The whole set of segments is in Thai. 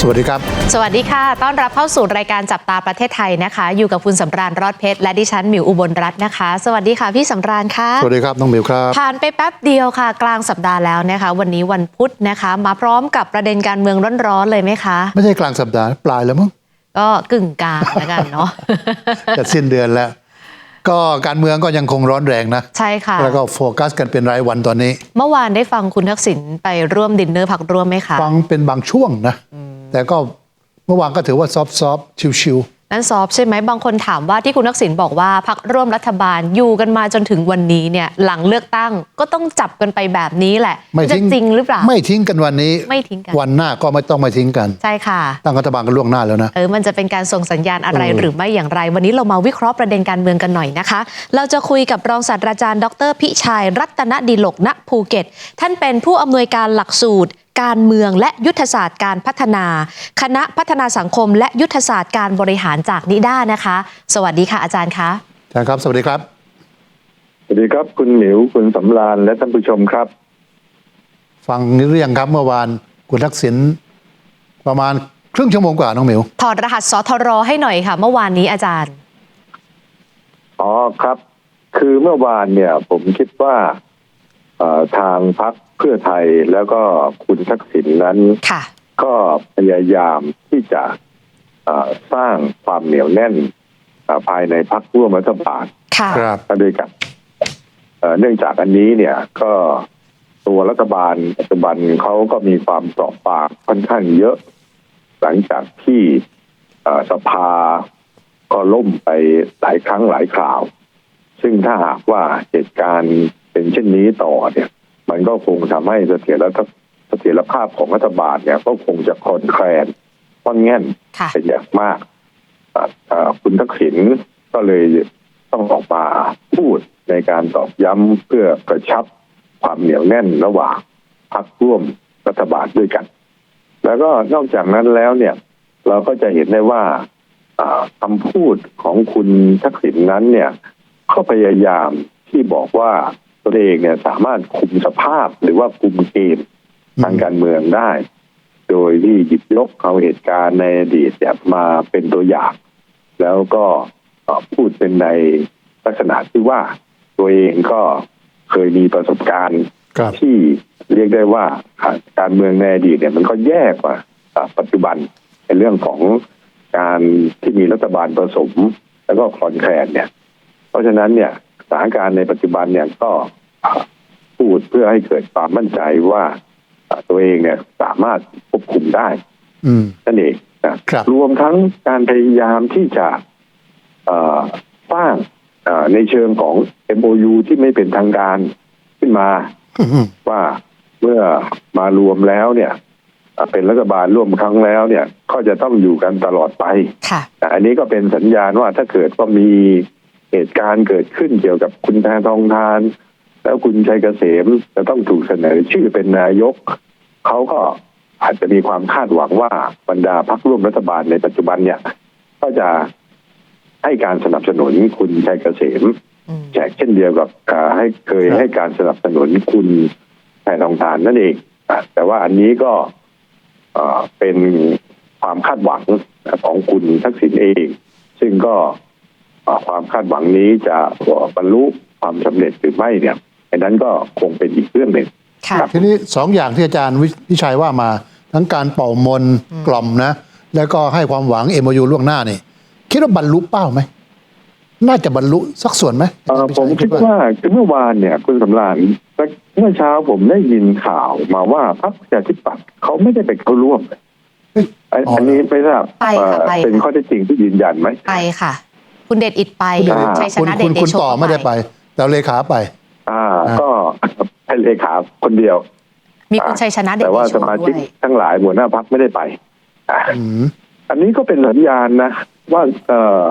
สวัสดีครับ สวัสดีค่ะ ต้อนรับเข้าสู่รายการจับตาประเทศไทยนะคะ อยู่กับคุณสำราญรอดเพชรและดิฉันหมิวอุบลรัตน์นะคะ สวัสดีค่ะพี่สำราญค่ะ สวัสดีครับน้องหมิวครับ ผ่านไปแป๊บเดียวค่ะ กลางสัปดาห์แล้วนะคะ วันนี้วันพุธนะคะ มาพร้อมกับประเด็นการเมืองร้อนๆเลยไหมคะ ไม่ใช่กลางสัปดาห์ปลายแล้วมั้ง ก็กึ่งกลางแล้วกันเนาะ จะสิ้นเดือนแล้ว ก็การเมืองก็ยังคงร้อนแรงนะ ใช่ค่ะ แล้วก็โฟกัสกันเป็นรายวันตอนนี้ เมื่อวานได้ฟังคุณทักษิณไปร่วมดินเนอร์พักร่วมไหมคะ ฟังเป็นบางช่วงนะ แต่ก็เมื่อวานก็ถือว่าซอฟซอฟชิวนั่นซอฟใช่ไหมบางคนถามว่าที่คุณทักษิณบอกว่าพักร่วมรัฐบาลอยู่กันมาจนถึงวันนี้เนี่ยหลังเลือกตั้งก็ต้องจับกันไปแบบนี้แหละๆไม่จะทิ้งจริงหรือเปล่าไม่ทิ้งกันวันนี้ไม่ทิ้งกันวันหน้าก็ไม่ต้องไม่ทิ้งกัน ใช่ค่ะ ตั้งรัฐบาลกันล่วงหน้าแล้วนะเออมันจะเป็นการส่งสัญญาณอะไรเออหรือไม่อย่างไร วันนี้เรามาวิเคราะห์ประเด็นการเมืองกันหน่อยนะคะ เราจะคุยกับรองศาสตราจารย์ ดร พิชัยรัตนดีหลกณภูเก็ต ท่านเป็นผู้อำนวยการหลักสูตรการเมืองและยุทธศาสตร์การพัฒนา คณะพัฒนาสังคม และยุทธศาสตร์การบริหารจากนิด้านะคะ สวัสดีค่ะอาจารย์คะอาจารย์ครับ สวัสดีครับ สวัสดีครับคุณหมิวคุณสำราญและท่านผู้ชมครับ ฟังนี้เรียงครับเมื่อวานคุณทักษิณประมาณครึ่งชั่วโมงกว่าน้องหมิวถอดรหัสสทรให้หน่อยค่ะ เมื่อวานนี้อาจารย์อ๋อครับ คือเมื่อวานเนี่ย ผมคิดว่าเอ่อทางพรรค เพื่อไทยแล้วก็คุณทักษิณนั้นค่ะก็พยายามที่จะเอ่อสร้างความเหนียวแน่นเอ่อภายในพรรคร่วมรัฐบาลค่ะครับก็ด้วยกันเอ่อเนื่องจากอันนี้เนี่ยก็ตัวรัฐบาลปัจจุบันเขาก็มีความเปราะบางค่อนข้างเยอะ หลังจากที่เอ่อสภาก็ล่มไปหลายครั้งหลายคราว ซึ่งถ้าหากว่าเหตุการณ์เป็นเช่นนี้ต่อเนี่ย มันก็คงทำให้เสถียรเสถียรภาพของรัฐบาลเนี่ยก็คงจะคลอนแคลนค่อนแง่นค่ะเป็นอย่างมากอ่าอ่าคุณทักษิณก็เลยต้องออกมาพูดในการตอกย้ำเพื่อกระชับความเหนียวแน่นระหว่างพรรคร่วมรัฐบาลด้วยกัน แล้วก็นอกจากนั้นแล้วเนี่ย เราก็จะเห็นได้ว่าอ่าคำพูดของคุณทักษิณนั้นเนี่ย เขาพยายามที่บอกว่า ตัวเองเนี่ยสามารถคุมสภาพหรือว่าคุมเกมทางการเมืองได้ โดยที่หยิบยกเอาเหตุการณ์ในอดีตเนี่ยมาเป็นตัวอย่าง แล้วก็เอ่อพูดเป็นในลักษณะที่ว่าตัวเองก็เคยมีประสบการณ์ครับที่เรียกได้ว่าอ่าการเมืองในอดีตเนี่ยมันก็แย่กว่าอ่าปัจจุบันในเรื่องของการที่มีรัฐบาลผสม แล้วก็คลอนแคลนเนี่ย เพราะฉะนั้นเนี่ยสถานการณ์ในปัจจุบันเนี่ยก็อ่า พูดเพื่อให้เกิดความมั่นใจว่าอ่าตัวเองเนี่ยสามารถควบคุมได้อืมนั่นเองนะครับรวมทั้งการพยายามที่จะเอ่อสร้างเอ่อในเชิงของ MOU ที่ไม่เป็นทางการขึ้นมาอืมว่าเมื่อมารวมแล้วเนี่ยเอ่อเป็นรัฐบาลร่วมครั้งแล้วเนี่ย ก็จะต้องอยู่กันตลอดไปค่ะอันนี้ก็เป็นสัญญาณว่าถ้าเกิดว่ามีเหตุการณ์เกิดขึ้นเกี่ยวกับคุณแพทองทาน แล้วคุณชัยเกษมจะต้องถูกเสนอชื่อเป็นนายก เขาก็อาจจะมีความคาดหวังว่าบรรดาพรรคร่วมรัฐบาลในปัจจุบันเนี่ย ก็จะให้การสนับสนุนคุณชัยเกษมอืมแจกเช่นเดียวกับอ่าให้เคยครับให้การสนับสนุนคุณแพทองทานนั่นเองอะแต่ว่าอันนี้ก็เอ่อเป็นความคาดหวังของคุณทักษิณเอง ซึ่งก็เอ่อความคาดหวังนี้จะบรรลุความสำเร็จหรือไม่เนี่ย อันนั้นก็คงเป็นอีกเรื่องหนึ่งค่ะทีนี้สองอย่างที่อาจารย์วิพิชัยว่ามา ทั้งการเป่ามนต์กล่อมนะ แล้วก็ให้ความหวังเอ็มยูล่วงหน้านี่ คิดว่าบรรลุเป้าไหมน่าจะบรรลุสักส่วนไหมเอ่ออาจารย์ผมพิชัยคิดว่าคือเมื่อวานเนี่ย คุณสำราญเมื่อเช้าผมได้ยินข่าวมาว่าพรรคประชาธิปัตย์เขาไม่ได้ไปเข้าร่วมเฮ้ยอันอ๋ออัอันนี้ไม่ทราบไปค่ะเอ่อไปเป็นข้อเท็จจริงที่ยืนยันไหมไปค่ะ คุณเดชอิดไปคุณอ่าชัยชคุณนะเดคุณชเดคุณโชต่อไม่ได้ไป แต่เลขาไป อ่าอ่า ก็ให้เลขาคนเดียว มีคุณชัยชนะเดชแต่เดว่าโชสมาด้ชิกวยทั้งหลายหัวหน้าพักไม่ได้ไปอ่าอืมอันนี้ก็เป็นสัญญาณนะ ว่าเออ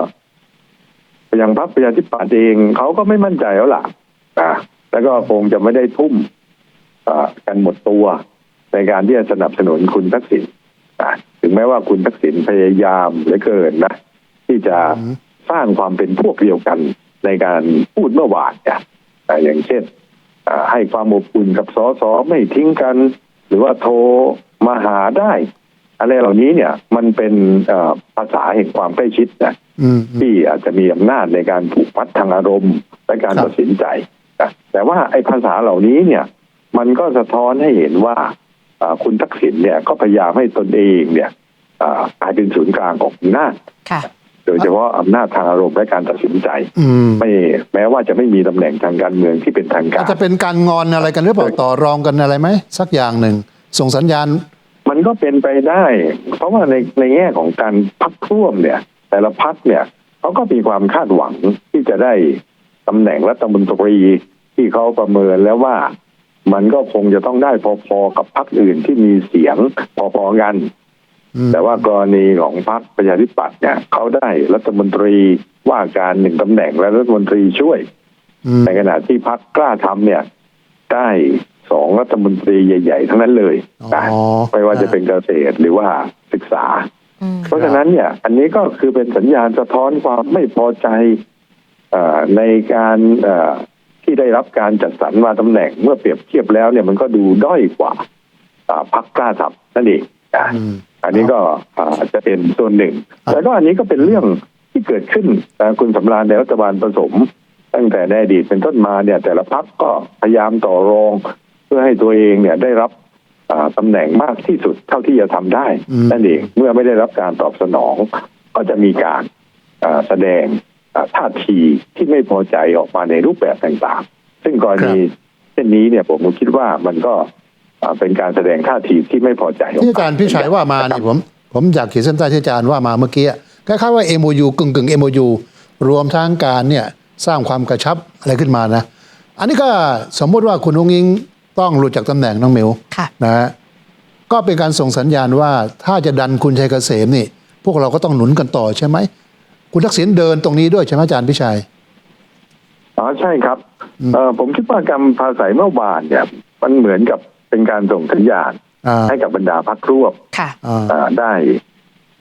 อย่างพรรคประชาธิปัตย์เองเขาก็ไม่มั่นใจแล้วล่ะนะแล้วก็คงจะไม่ได้ทุ่มเอ่อกันหมดตัวในการที่จะสนับสนุนคุณทักษิณนะถึงแม้ว่าคุณทักษิณพยายามเหลือเกินนะที่จะอืมสร้างความเป็นพวกเดียวกันในการพูดเมื่อวานเนี่ย อ่าอย่างเช่นอ่าให้ความอบอุ่นกับสสไม่ทิ้งกัน หรือว่าโทรมาหาได้อะไรเหล่านี้เนี่ยมันเป็นเอ่อภาษาแห่งความใกล้ชิดนะอืมอืมที่อาจจะมีอำนาจในการผูกมัดทางอารมณ์และการครับตัดสินใจนะแต่ว่าไอ้ภาษาเหล่านี้เนี่ย มันก็สะท้อนให้เห็นว่าอ่าคุณทักษิณเนี่ยก็พยายามให้ตนเองเนี่ยอ่ากลายเป็นศูนย์กลางของอำนาจค่ะโดยเฉพาะอำนาจทางอารมณ์และการตัดสินใจอืมไม่แม้ว่าจะไม่มีตำแหน่งทางการเมืองที่เป็นทางกาอาจรจะเป็นการงอนอะไรกันหรือเปล่าต่อรองกันอะไรไหมสักอย่างหนึ่งส่งสัญญาณ มันก็เป็นไปได้ เพราะว่าในในแง่ของการพักร่วมเนี่ย แต่ละพักเนี่ยเขาก็มีความคาดหวังที่จะได้ตำแหน่งรัฐมนตรีที่เขาประเมินแล้วว่ามันก็คงจะต้องได้พอๆกับพักอื่นที่มีเสียงพอๆกันอืม แต่ว่ากรณีของพรรคประชาธิปัตย์เนี่ยเขาได้รัฐมนตรีว่าการหนึ่งตำแหน่งและรัฐมนตรีช่วยอืมในขณะที่พรรคกล้าทำเนี่ย ได้สองรัฐมนตรีใหญ่ ๆ ทั้งนั้นเลยนะอ๋อไม่ว่าจะเป็นเกษตรหรือว่าศึกษาอืมเพราะฉะนั้นเนี่ย อันนี้ก็คือเป็นสัญญาณสะท้อนความไม่พอใจเอ่อในการเอ่อที่ได้รับการจัดสรรมาตำแหน่งเมื่อเปรียบเทียบแล้วเนี่ยมันก็ดูด้อยกว่าอ่าพรรคกล้าทำนั่นเองนะ อืมอันนี้ก็อาจจะเป็นส่วนหนึ่งครับแล้วก็อันนี้ก็เป็นเรื่องที่เกิดขึ้นนะคุณสำราญในรัฐบาลผสม ตั้งแต่ในอดีตเป็นต้นมาเนี่ย แต่ละพักก็พยายามต่อรอง เพื่อให้ตัวเองเนี่ยได้รับอ่าตำแหน่งมากที่สุดเท่าที่จะทำได้อืมนั่นเองเมื่อไม่ได้รับการตอบสนอง ก็จะมีการอ่าแสดงอ่าท่าทีที่ไม่พอใจออกมาในรูปแบบต่างๆ ซึ่งกรณีเช่นนี้เนี่ยผมคิดว่ามันก็อ่า เป็นการแสดงท่าทีที่ไม่พอใจออกที่อาจารย์พิชัยว่ามานี่ผมผมอยากขีดเส้นใต้ที่อาจารย์ว่ามาเมื่อกี้คล้ายๆว่า MOU กึ่งกึ่ง MOU รวมทั้งการเนี่ยสร้างความกระชับอะไรขึ้นมานะ อันนี้ก็สมมติว่าคุณองค์ยิงต้องหลุดจากตำแหน่งน้องหมิวค่ะนะฮะก็เป็นการส่งสัญญาณว่าถ้าจะดันคุณชัยเกษมนี่ พวกเราก็ต้องหนุนกันต่อใช่ไหม คุณทักษิณเดินตรงนี้ด้วยใช่ไหมอาจารย์พิชัยอ๋อใช่ครับอืมเอ่อผมคิดว่าการภาษายเมื่อวานเนี่ยมันเหมือนกับ เป็นการส่งสัญญาณอ่าให้กับบรรดาพรรคร่วมค่ะอ่าเอ่อได้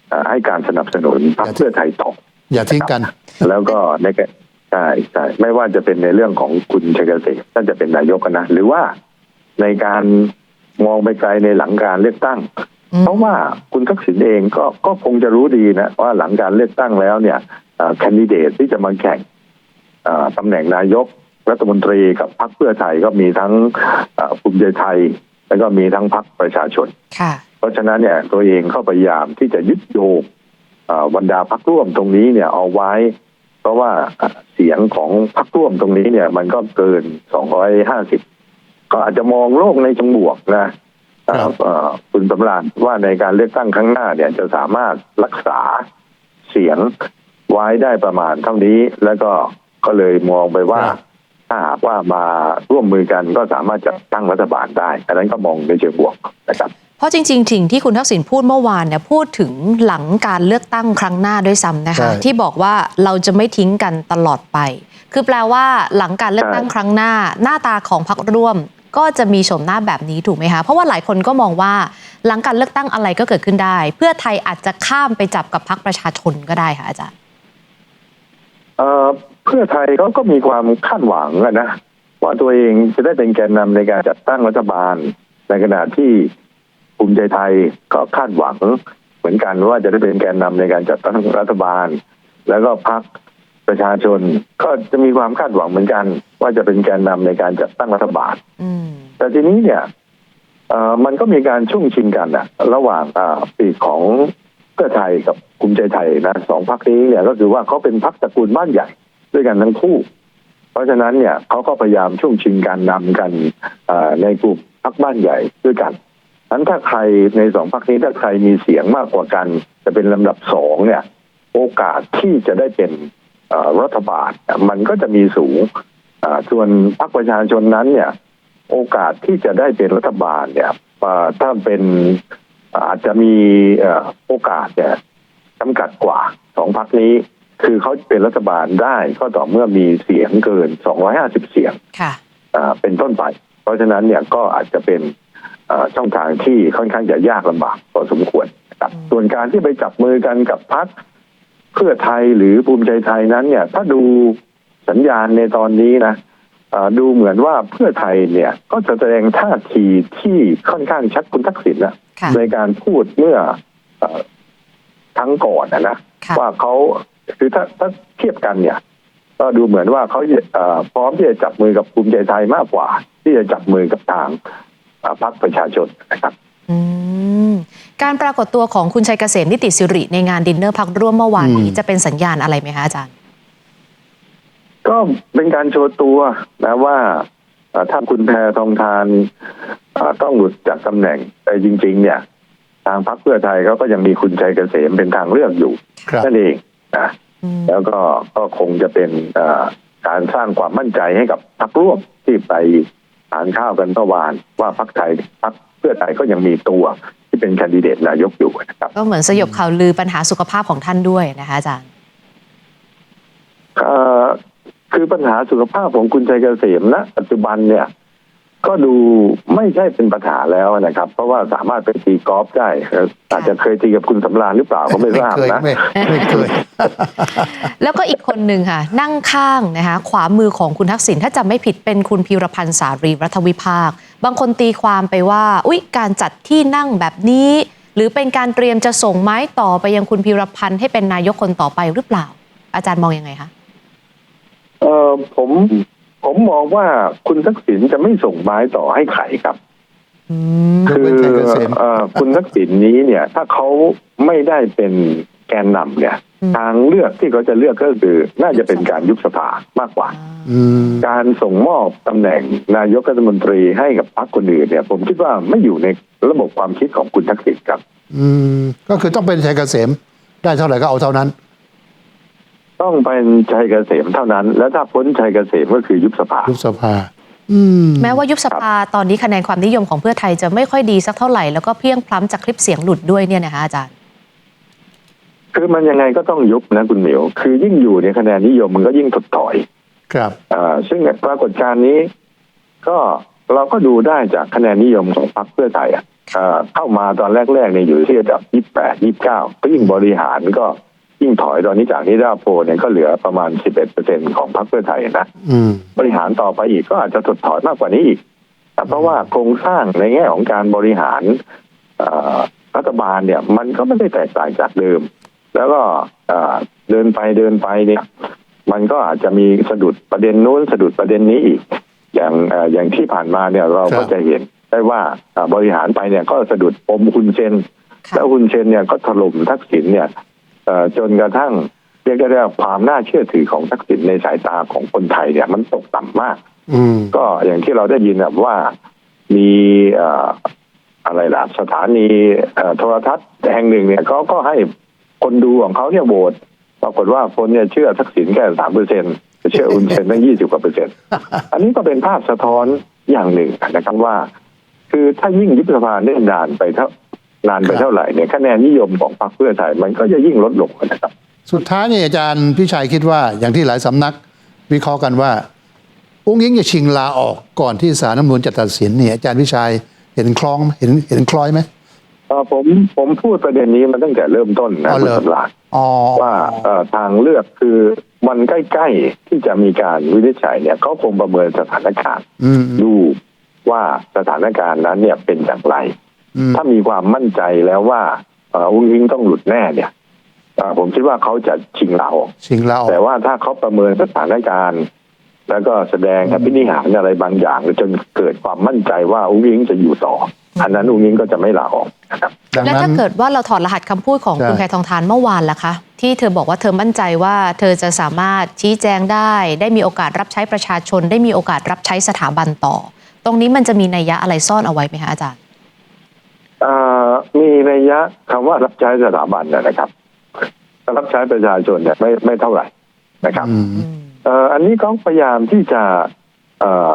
เอ่อให้การสนับสนุนพรรคเพื่อไทยต่ออย่าทิ้งกัน แล้วก็ในแกใช่ใช่ไม่ว่าจะเป็นในเรื่องของคุณชัยเกษมท่านจะเป็นนายกนะ หรือว่าในการมองไปไกลในหลังการเลือกตั้งอืมเพราะว่าคุณทักษิณเองก็ก็คงจะรู้ดีนะ ว่าหลังการเลือกตั้งแล้วเนี่ยแคนดิเดตที่จะมาแข่งเอ่อตำแหน่งนายก รัฐมนตรีกับพรรคเพื่อไทยก็มีทั้งเอ่อภูมิใจไทย แล้วก็มีทั้งพรรคประชาชนค่ะเพราะฉะนั้นเนี่ยตัวเองก็พยายามที่จะยึดโยงเอ่อบรรดาพรรคร่วมตรงนี้เนี่ยเอาไว้ เพราะว่าเอ่อเสียงของพรรคร่วมตรงนี้เนี่ย มันก็เกิน 250 ก็อาจจะมองโลกในเชิงบวกนะเอ่อครับเอ่อคุณสำราญว่าในการเลือกตั้งครั้งหน้าเนี่ยจะสามารถรักษาเสียงไว้ได้ประมาณเท่านี้ แล้วก็ก็เลยมองไปว่าครับ ถ้าหากว่ามาร่วมมือกันก็สามารถจะตั้งรัฐบาลได้อันนั้นก็มองในเชิงบวกนะครับเพราะจริงๆถึงที่คุณทักษิณพูดเมื่อวานเนี่ยพูดถึงหลังการเลือกตั้งครั้งหน้าด้วยซ้ำนะคะใช่ที่บอกว่าเราจะไม่ทิ้งกันตลอดไป คือแปลว่าหลังการเลือกตั้งใช่ครั้งหน้า หน้าตาของพรรคร่วม ก็จะมีโฉมหน้าแบบนี้ถูกไหมคะ เพราะว่าหลายคนก็มองว่าหลังการเลือกตั้งอะไรก็เกิดขึ้นได้ เพื่อไทยอาจจะข้ามไปจับกับพรรคประชาชนก็ได้ค่ะอาจารย์ เอ่อเพื่อไทยเขาก็มีความคาดหวังอะนะว่าตัวเองจะได้เป็นแกนนำในการจัดตั้งรัฐบาล ในขณะที่ภูมิใจไทยก็คาดหวัง เหมือนกันว่าจะได้เป็นแกนนำในการจัดตั้งรัฐบาล แล้วก็พรรคประชาชนก็จะมีความคาดหวังเหมือนกัน ว่าจะเป็นแกนนำในการจัดตั้งรัฐบาลอืมแต่ทีนี้เนี่ยเอ่อมันก็มีการช่วงชิงกันอะระหว่างอ่าปีกของเพื่อไทยกับภูมิใจไทยนะสองพรรคนี้เนี่ยก็คือว่าเขาเป็นพรรคตระกูลบ้านใหญ่ ด้วยกันทั้งคู่ เพราะฉะนั้นเนี่ยเขาก็พยายามช่วงชิงการนำกันในกลุ่มพรรคบ้านใหญ่ด้วยกันนั้นถ้าใครในสองพรรคนี้ถ้าใครมีเสียงมากกว่ากัน จะเป็นลำดับสองเนี่ย โอกาสที่จะได้เป็นรัฐบาลมันก็จะมีสูงส่วนพรรคประชาชนนั้นเนี่ย โอกาสที่จะได้เป็นรัฐบาลเนี่ยถ้าเป็นอาจจะมีโอกาสเนี่ยจำกัดกว่าสองพรรคนี้ คือเขาเป็นรัฐบาลได้ก็ต่อเมื่อมีเสียงเกิน 250 เสียงค่ะอ่าเป็นต้นไป เพราะฉะนั้นเนี่ยก็อาจจะเป็นอ่าช่องทางที่ค่อนข้างจะยากลำบากพอสมควรนะครับอืมส่วนการที่ไปจับมือกันกับพรรคเพื่อไทยหรือภูมิใจไทยนั้น เนี่ย ถ้าดูสัญญาณในตอนนี้นะอ่าดูเหมือนว่าเพื่อไทยเนี่ย ก็จะแสดงท่าทีที่ค่อนข้างชัดคุณทักษิณนะค่ะในการพูดเมื่อเอ่อทั้งก่อนนะนะค่ะว่าเขา คือถ้าถ้าเทียบกันเนี่ย ก็ดูเหมือนว่าเขาเอ่อพร้อมที่จะจับมือกับภูมิใจไทยมากกว่า ที่จะจับมือกับทางเอ่อพรรคประชาชนนะครับอืมการปรากฏตัวของคุณชัยเกษมนิติสิริในงานดินเนอร์พักร่วมเมื่อวานนี้อืมจะเป็นสัญญาณอะไรไหมคะอาจารย์ ก็เป็นการโชว์ตัวนะว่าเอ่อถ้าคุณแพทองทานเอ่อต้องหลุดจากตำแหน่งแต่จริง ๆ เนี่ย ทางพรรคเพื่อไทยเขาก็ยังมีคุณชัยเกษมเป็นทางเลือกอยู่ครับนั่นเองนะอืม แล้วก็ก็คงจะเป็นเอ่อการสร้างความมั่นใจให้กับพรรคร่วมที่ไปทานข้าวกันเมื่อวาน ว่าพรรคไทยพรรคเพื่อไทยก็ยังมีตัวที่เป็นแคนดิเดตนายกอยู่นะครับก็เหมือนสยบข่าวลือปัญหาสุขภาพของท่านด้วยนะคะอาจารย์เอ่อคือปัญหาสุขภาพของคุณชัยเกษมณปัจจุบันเนี่ย ก็ดูไม่ใช่เป็นปัญหาแล้วนะครับ เพราะว่าสามารถไปตีกอล์ฟได้เอ่ออาจจะเคยตีกับคุณสำราญหรือเปล่าก็ไม่ไม่ทราบเคยนะไม่ไม่เคย แล้วก็อีกคนหนึ่งค่ะ นั่งข้างนะคะขวามือของคุณทักษิณถ้าจำไม่ผิดเป็นคุณพีรพันธ์สารีรัฐวิภาค บางคนตีความไปว่า อุ๊ย การจัดที่นั่งแบบนี้ หรือเป็นการเตรียมจะส่งไม้ต่อไปยังคุณพีรพันธ์ให้เป็นนายกคนต่อไปหรือเปล่า อาจารย์มองยังไงคะเออผม ผมมองว่าคุณทักษิณจะไม่ส่งไม้ต่อให้ใครครับอืมยกคือเว้นชัยเกษมเอ่อคุณทักษิณนี้เนี่ย ถ้าเขาไม่ได้เป็นแกนนำเนี่ยอืมทางเลือกที่เขาจะเลือกก็คือ น่าจะเป็นการยุบสภามากกว่าอืมการส่งมอบตำแหน่งนายกรัฐมนตรีให้กับพรรคคนอื่นเนี่ย ผมคิดว่าไม่อยู่ในระบบความคิดของคุณทักษิณครับ อืมก็คือต้องเป็นชัยเกษมได้เท่าไหร่ก็เอาเท่านั้น ต้องเป็นชัยเกษมเท่านั้น แล้วถ้าพ้นชัยเกษมก็คือยุบสภา ยุบสภา อืม แม้ว่ายุบสภาตอนนี้คะแนนความนิยมของเพื่อไทยจะไม่ค่อยดีสักเท่าไหร่ แล้วก็เพลียงพล้ำจากคลิปเสียงหลุดด้วยเนี่ยนะคะอาจารย์ คือมันยังไงก็ต้องยุบนะคุณเหมียว คือยิ่งอยู่ในยคะแนนนิยมมันก็ยิ่งถดถอย ครับอ่าซึ่งปรากฏการณ์นี้ ก็เราก็ดูได้จากคะแนนนิยมของพรรคเพื่อไทยอะอ่าเข้ามาตอนแรกๆเนี่ยอยู่ที่ระดับ 28 29ก็ยิ่งบริหารก็ ยิ่งถอยตอนนี้จากนิดาโพลเนี่ยก็เหลือประมาณ 11%ของพรรคเพื่อไทยนะอืมบริหารต่อไปอีกก็อาจจะถดถอยมากกว่านี้อีกแต่เพราะว่าโครงสร้างในแง่ของการบริหารเอ่อรัฐบาลเนี่ย มันก็ไม่ได้แตกต่างจากเดิม แล้วก็เอ่อเดินไปเดินไปเนี่ย มันก็อาจจะมีสะดุดประเด็นนู้นสะดุดประเด็นนี้อีก อย่างเอ่ออย่างที่ผ่านมาเนี่ยเราก็ครับจะเห็นได้ว่าเอ่อบริหารไปเนี่ยก็สะดุดปมคุณเชนค่ะแล้วคุณเชนเนี่ยก็ถล่มทักษิณเนี่ยเอ่อ จนกระทั่งเรียกได้ว่าความน่าเชื่อถือของทักษิณในสายตาของคนไทยเนี่ย มันตกต่ำมากอืมก็อย่างที่เราได้ยินแบบว่ามีเอ่ออะไรล่ะสถานีเอ่อโทรทัศน์แห่งหนึ่งเนี่ยเขาก็ให้คนดูของเขาเนี่ยโหวตปรากฏว่าคนเนี่ยเชื่อทักษิณแค่สามเปอร์เซ็นต์เชื่ออุนเซนตั้งยี่สิบกว่าเปอร์เซ็นต์อันนี้ก็เป็นภาพสะท้อนอย่างหนึ่งนะครับว่า คือถ้ายิ่งยุบสภาเนิ่นนานไปเท่า นานไปครับเท่าไหร่เนี่ยคะแนนนิยมของพรรคเพื่อไทยมันก็จะยิ่งลดลงนะครับ สุดท้ายเนี่ยอาจารย์พี่ชัยคิดว่าอย่างที่หลายสำนักวิเคราะห์กันว่า อุ้งยิงจะชิงลาออกก่อนที่ศาลน้ำนูนจะตัดสินเนี่ยอาจารย์พี่ชัยเห็นคล้องเห็นเห็นคล้อยไหมเอ่อผมผมพูดประเด็นนี้มาตั้งแต่เริ่มต้นนะอ๋อคุเหรณอสำราญอ๋อว่าเอ่อทางเลือกคือมันใกล้ๆที่จะมีการวินิจฉัยเนี่ยเขาคงประเมินสถานการณ์อืมดูว่าสถานการณ์นั้นเนี่ยเป็นอย่างไรอืม ถ้ามีความมั่นใจแล้วว่าเอ่ออุ้งอิงต้องหลุดแน่เนี่ยเอ่อผมคิดว่าเขาจะชิงเราออกชิงลาออกแต่ว่าถ้าเขาประเมินสถานการณ์แล้วก็แสดงอภินิหารอะไรบางอย่างจนเกิดความมั่นใจว่าอุ้งอิงจะอยู่ต่อ อันนั้นอุ้งอิงก็จะไม่ลาออกนะครับดังและนั้ถ้านเกิดว่าเราถอดรหัสคำพูดของใช่คุณแพทองทานเมื่อวานล่ะคะ ที่เธอบอกว่าเธอมั่นใจว่า เธอจะสามารถชี้แจงได้ ได้มีโอกาสรับใช้ประชาชน ได้มีโอกาสรับใช้สถาบันต่อ ตรงนี้มันจะมีนัยยะอะไรซ่อนเอาไว้ไหมคะอาจารย์เอ่อ มีระยะคำว่ารับใช้สถาบันนะนะครับรับใช้ประชาชนเนี่ยไม่ไม่เท่าไหร่นะครับอืมอืมเอ่ออันนี้เขาพยายามที่จะเอ่อ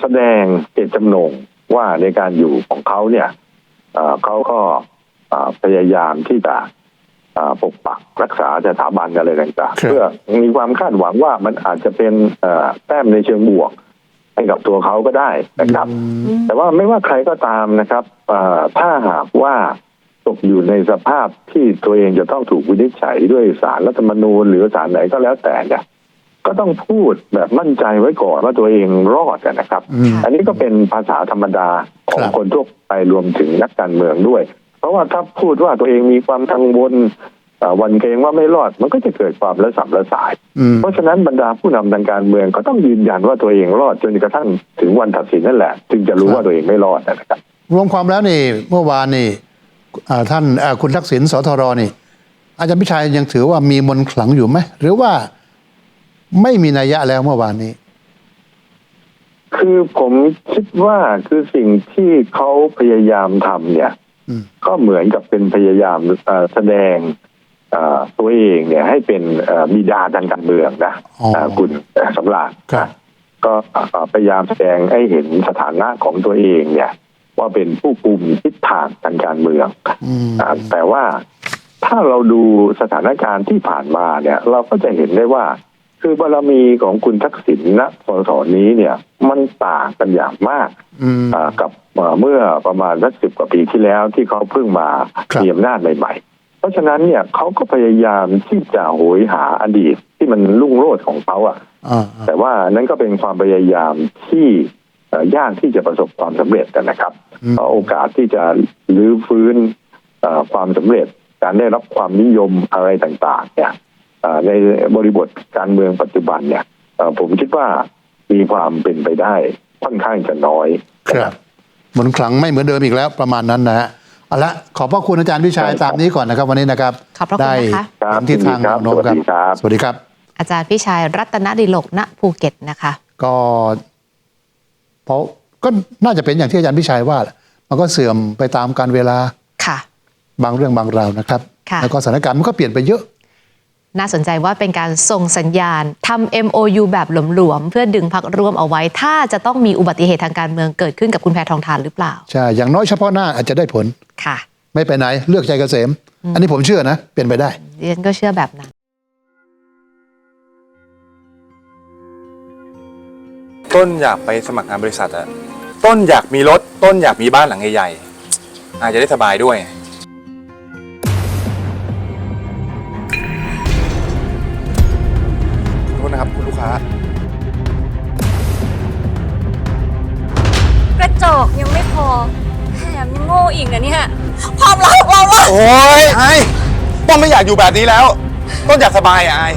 แสดงเจตจำนงว่าในการอยู่ของเขาเนี่ยเอ่อเขาก็เอ่อพยายามที่จะเอ่อปกปักรักษาสถาบันอะไรต่างครับๆเพื่อมีความคาดหวังว่ามันอาจจะเป็นเอ่อแต้มในเชิงบวก ให้กับตัวเขาก็ได้นะครับอืมแต่ว่าไม่ว่าใครก็ตามนะครับเอ่อถ้าหากว่าตกอยู่ในสภาพที่ตัวเองจะต้องถูกวินิจฉัยด้วยศาลรัฐธรรมนูญหรือศาลไหนก็แล้วแต่เนี่ยก็ต้องพูดแบบมั่นใจไว้ก่อนว่าตัวเองรอดอะนะครับอืมอันนี้ก็เป็นภาษาธรรมดาของครับคนทั่วไปรวมถึงนักการเมืองด้วยราะว่าถ้าพูดว่าตัวเองมีความกังวลอ่าห วันเกรงว่าไม่รอดมันก็จะเกิดความระสับระสายอืมเพราะฉะนั้นบรรดาผู้นำทางการเมืองก็ต้องยืนยันว่าตัวเองรอดจนกระทั่งถึงวันตัดสินนั่นแหละ จึงจะรู้ครับว่าตัวเองไม่รอดนะครับ รวมความแล้วนี่เมื่อวานนี่อ่าท่านอ่าคุณทักษิณสทรนี่ อาจารย์พิชัยยังถือว่ามีมนต์ขลังอยู่ไหมหรือว่าไม่มีนัยยะแล้วเมื่อวานนี้ คือผมคิดว่าคือสิ่งที่เขาพยายามทำเนี่ยอืมก็เหมือนกับเป็นพยายามเอ่อแสดงเอ่อ ตัวเองเนี่ยให้เป็นเอ่อบิดาทางการเมืองนะอ๋ออ่าคุณสำราญครับก็เอ่อพยายามแสดงให้เห็นสถานะของตัวเองเนี่ย ว่าเป็นผู้กุมทิศทางทางการเมืองอืมอ่าแต่ว่าถ้าเราดูสถานการณ์ที่ผ่านมาเนี่ย เราก็จะเห็นได้ว่า คือบารมีของคุณทักษิณณพศนี้เนี่ย มันต่างกันอย่างมากอืมอ่ากับเอ่อเมื่อประมาณสักสิบกว่าปีที่แล้วที่เขาเพิ่งมาครับมีอำนาจใหม่ๆเพ ราะฉะนั้นเนี่ยเขาก็พยายามที่จะโหยหาอดีตที่มันรุ่งโรจน์ของเขาอะอ่าแต่ว่านั้นก็เป็นความพยายามที่เอ่อยากที่จะประสบความสำเร็จนะครับอืมเพราะโอกาสที่จะรื้อฟื้นเอ่อความสำเร็จการได้รับความนิยมอะไรต่าง ๆ เนี่ยเอ่อในบริบทการเมืองปัจจุบันเนี่ยเอ่อผมคิดว่ามีความเป็นไปได้ค่อนข้างจะน้อย ครับมนต์ขลังไม่เหมือนเดิมอีกแล้วประมาณนั้นนะฮะ เอาละขอบพระคุณอาจารย์พิชัยใช่ครับตามนี้ก่อนนะครับ วันนี้นะครับ ขอบพระคุณได้นะคะครับเห็นทิศทางยินดีครับแนวโน้มครับสวัสดีครับ สวัสดีครับ อาจารย์พิชัยรัตนดิโลกณภูเก็ตนะคะ ก็เพราะก็น่าจะเป็นอย่างที่อาจารย์พิชัยว่าแหละมันก็เสื่อมไปตามการเวลาค่ะ บางเรื่องบางราวนะครับค่ะแล้วก็สถานการณ์มันก็เปลี่ยนไปเยอะ น่าสนใจว่าเป็นการส่งสัญญาณทำ MOU แบบหลวมๆ เพื่อดึงพักร่วมเอาไว้ ถ้าจะต้องมีอุบัติเหตุทางการเมืองเกิดขึ้นกับคุณแพทองทานหรือเปล่า ใช่ อย่างน้อยเฉพาะหน้าอาจจะได้ผล ค่ะ ไม่ไปไหน เลือกใจเกษม อันนี้ผมเชื่อนะ เป็นไปได้ดิฉันก็เชื่อแบบนั้น ต้นอยากไปสมัครงานบริษัทอะต้นอยากมีรถ ต้นอยากมีบ้านหลังใหญ่ๆอาจจะได้สบายด้วย กค้ากระจอกยังไม่พอแถมยังโง่อีกนะเนี่ยความรักของเราอะโอ้ยไอ้ต้นไม่อยากอยู่แบบนี้แล้ว ต้นอยากสบายอะไอ้